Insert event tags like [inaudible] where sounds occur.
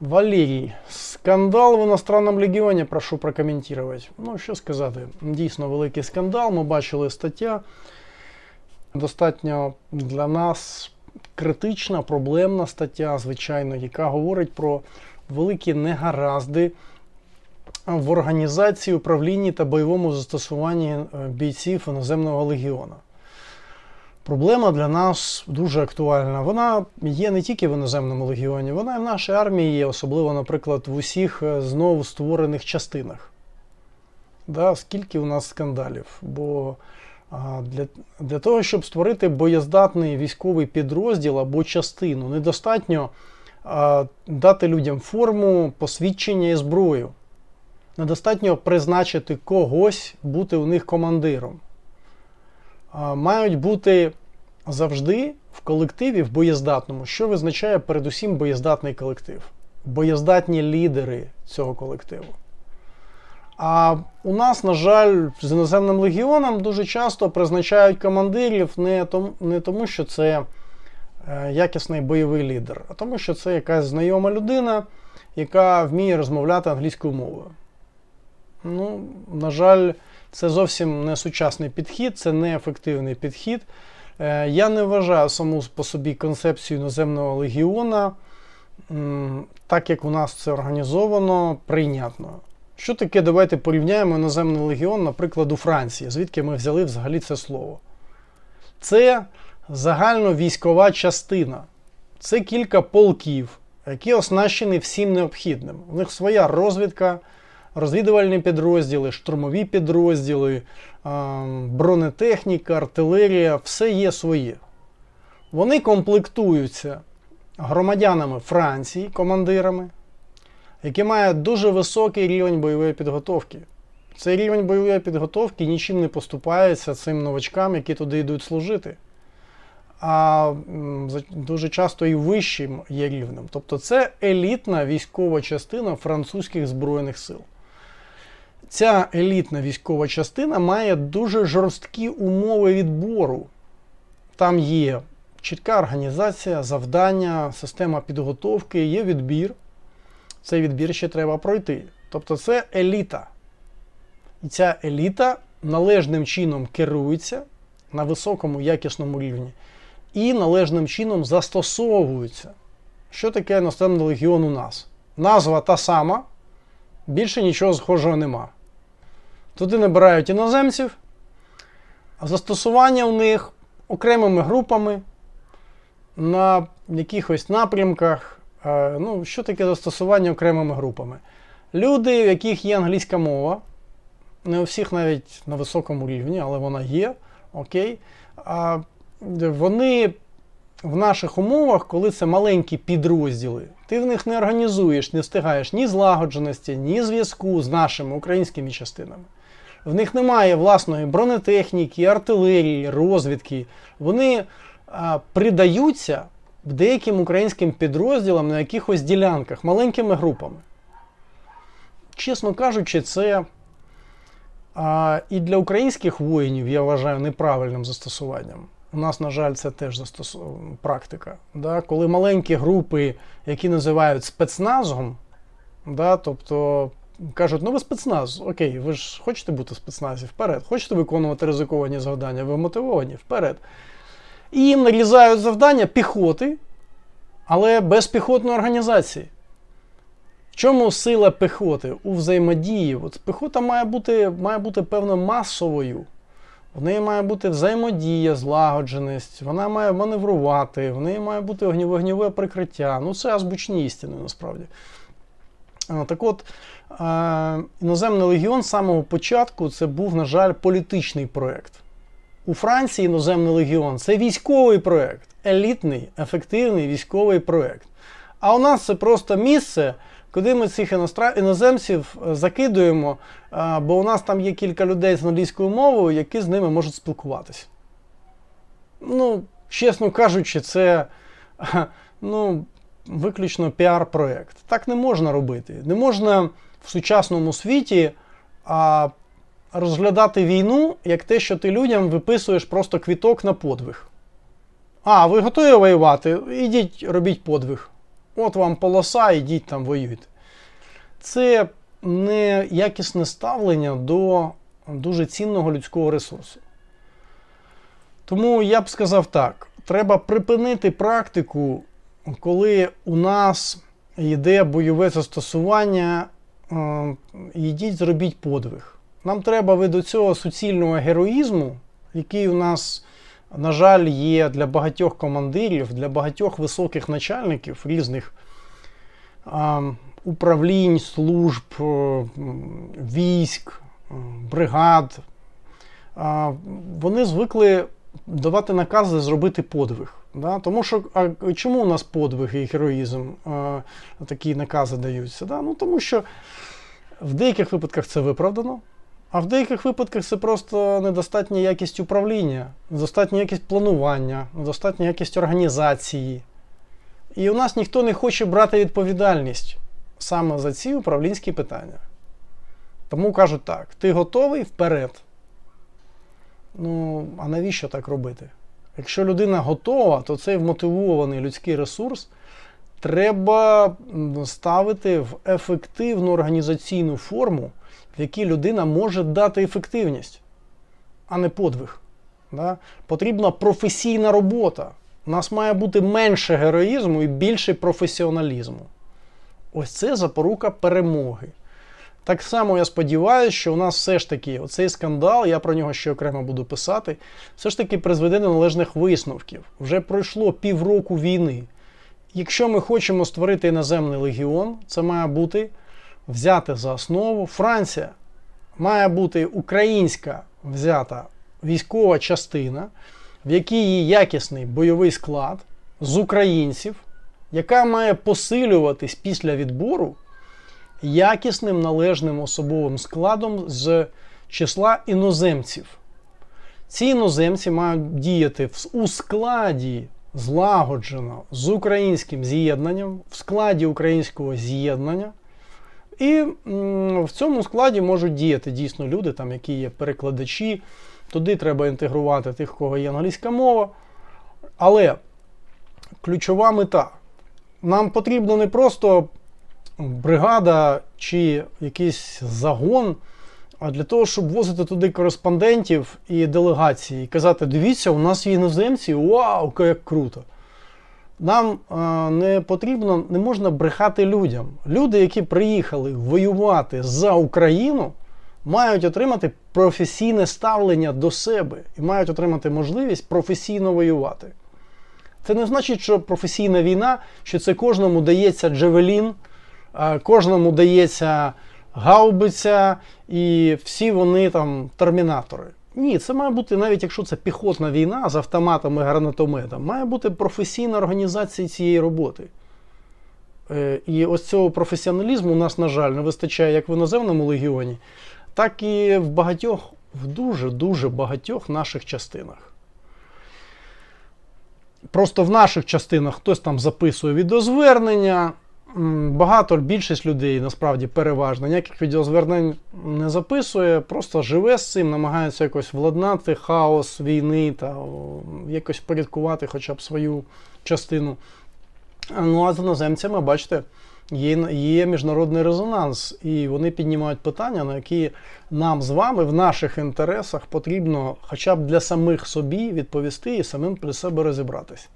Валерій, скандал в іностранному легіоні, прошу прокоментувати. Ну, що сказати, дійсно великий скандал. Ми бачили стаття. Достатньо для нас критична, проблемна стаття, звичайно, яка говорить про великі негаразди в організації, управлінні та бойовому застосуванні е, бійців іноземного легіона. Проблема для нас дуже актуальна. Вона є не тільки в іноземному легіоні, вона і в нашій армії є, особливо, наприклад, в усіх е, знову створених частинах. Да, скільки у нас скандалів? Бо для, для того, щоб створити боєздатний військовий підрозділ або частину, недостатньо а, дати людям форму, посвідчення і зброю. Недостатньо призначити когось бути у них командиром. Мають бути завжди в колективі, в боєздатному, що визначає передусім боєздатний колектив, боєздатні лідери цього колективу. А у нас, на жаль, з іноземним легіоном дуже часто призначають командирів не тому, не тому що це е, якісний бойовий лідер, а тому, що це якась знайома людина, яка вміє розмовляти англійською мовою. Ну, на жаль, це зовсім не сучасний підхід, це не ефективний підхід. Е, Я не вважаю саму по собі концепцію іноземного легіона, так як у нас це організовано, прийнятною. Що таке, давайте порівняємо іноземний легіон, наприклад, у Франції, звідки ми взяли взагалі це слово. Це загальновійськова частина. Це кілька полків, які оснащені всім необхідним. У них своя розвідка, розвідувальні підрозділи, штурмові підрозділи, бронетехніка, артилерія, все є своє. Вони комплектуються громадянами Франції, командирами, які мають дуже високий рівень бойової підготовки. Цей рівень бойової підготовки нічим не поступається цим новачкам, які туди йдуть служити. А дуже часто і вищим є рівнем. Тобто це елітна військова частина французьких збройних сил. Ця елітна військова частина має дуже жорсткі умови відбору. Там є чітка організація, завдання, система підготовки, є відбір. Цей відбір ще треба пройти. Тобто це еліта. І ця еліта належним чином керується на високому якісному рівні і належним чином застосовується. Що таке іноземний легіон у нас? Назва та сама, більше нічого схожого нема. Туди набирають іноземців, а застосування у них окремими групами на якихось напрямках. Е, Ну, що таке застосування окремими групами? Люди, в яких є англійська мова, не у всіх навіть на високому рівні, але вона є, окей. А вони в наших умовах, коли це маленькі підрозділи, ти в них не організуєш, не встигаєш ні злагодженості, ні зв'язку з нашими українськими частинами. В них немає власної бронетехніки, артилерії, розвідки. Вони а, придаються деяким українським підрозділам на якихось ділянках, маленькими групами. Чесно кажучи, це а, і для українських воїнів я вважаю неправильним застосуванням. У нас, на жаль, це теж застосу... практика. Да? Коли маленькі групи, які називають спецназом, да? тобто кажуть, ну ви спецназ, окей, ви ж хочете бути в спецназі вперед, хочете виконувати ризиковані завдання, ви мотивовані вперед. І їм нарізають завдання піхоти, але без піхотної організації. В чому сила піхоти? У взаємодії. От піхота має бути, має бути певно масовою. В неї має бути взаємодія, злагодженість, вона має маневрувати, в неї має бути вогневе прикриття. Ну, це азбучні істини насправді. Так от, іноземний легіон з самого початку це був, на жаль, політичний проєкт. У Франції іноземний легіон це військовий проєкт, елітний, ефективний військовий проєкт. А у нас це просто місце, куди ми цих іноземців е, закидуємо, е, бо у нас там є кілька людей з англійською мовою, які з ними можуть спілкуватися. Ну, чесно кажучи, це [laughs] ну, виключно піар-проєкт. Так не можна робити. Не можна в сучасному світі а, розглядати війну як те, що ти людям виписуєш просто квіток на подвиг. А, ви готові воювати? Ідіть, робіть подвиг. От вам полоса, ідіть там воюйте. Це не якісне ставлення до дуже цінного людського ресурсу. Тому я б сказав так: треба припинити практику, коли у нас йде бойове застосування, е, йдіть, зробіть подвиг. Нам треба ви до цього суцільного героїзму, який у нас, на жаль, є для багатьох командирів, для багатьох високих начальників різних управлінь, служб, е, військ, е, бригад. Вони звикли давати накази зробити подвиг. Да? Тому що а чому у нас подвиг і героїзм а, такі накази даються? Да? Ну, тому що в деяких випадках це виправдано, а в деяких випадках це просто недостатня якість управління, недостатня якість планування, недостатня якість організації. І у нас ніхто не хоче брати відповідальність саме за ці управлінські питання. Тому кажуть так: ти готовий вперед. Ну, а навіщо так робити? Якщо людина готова, то цей вмотивований людський ресурс треба ставити в ефективну організаційну форму, в якій людина може дати ефективність, а не подвиг. Да? Потрібна професійна робота. У нас має бути менше героїзму і більше професіоналізму. Ось це запорука перемоги. Так само я сподіваюся, що у нас все ж таки оцей скандал, я про нього ще окремо буду писати, все ж таки призведе до належних висновків. Вже пройшло півроку війни. Якщо ми хочемо створити іноземний легіон, це має бути взяти за основу Франція. Має бути українська взята військова частина, в якій є якісний бойовий склад з українців, яка має посилюватись після відбору якісним належним особовим складом з числа іноземців. Ці іноземці мають діяти у складі злагоджено з українським з'єднанням, в складі українського з'єднання. І в цьому складі можуть діяти дійсно люди, там, які є перекладачі. Туди треба інтегрувати тих, кого є англійська мова. Але ключова мета. Нам потрібно не просто бригада чи якийсь загон, а для того, щоб возити туди кореспондентів і делегації, і казати: дивіться, у нас є іноземці, вау, як круто. Нам е, не потрібно, не можна брехати людям. Люди, які приїхали воювати за Україну, мають отримати професійне ставлення до себе і мають отримати можливість професійно воювати. Це не значить, що професійна війна, що це кожному дається джевелін, кожному дається гаубиця, і всі вони там термінатори. Ні, це має бути, навіть якщо це піхотна війна з автоматами і гранатометом, має бути професійна організація цієї роботи. Е, І ось цього професіоналізму у нас, на жаль, не вистачає як в іноземному легіоні, так і в багатьох, в дуже-дуже багатьох наших частинах. Просто в наших частинах хтось там записує відеозвернення. Багато, більшість людей насправді переважно ніяких відеозвернень не записує, просто живе з цим, намагається якось владнати хаос війни та якось порядкувати хоча б свою частину. Ну а з іноземцями, бачите, є, є міжнародний резонанс, і вони піднімають питання, на які нам з вами в наших інтересах потрібно хоча б для самих собі відповісти і самим для себе розібратись.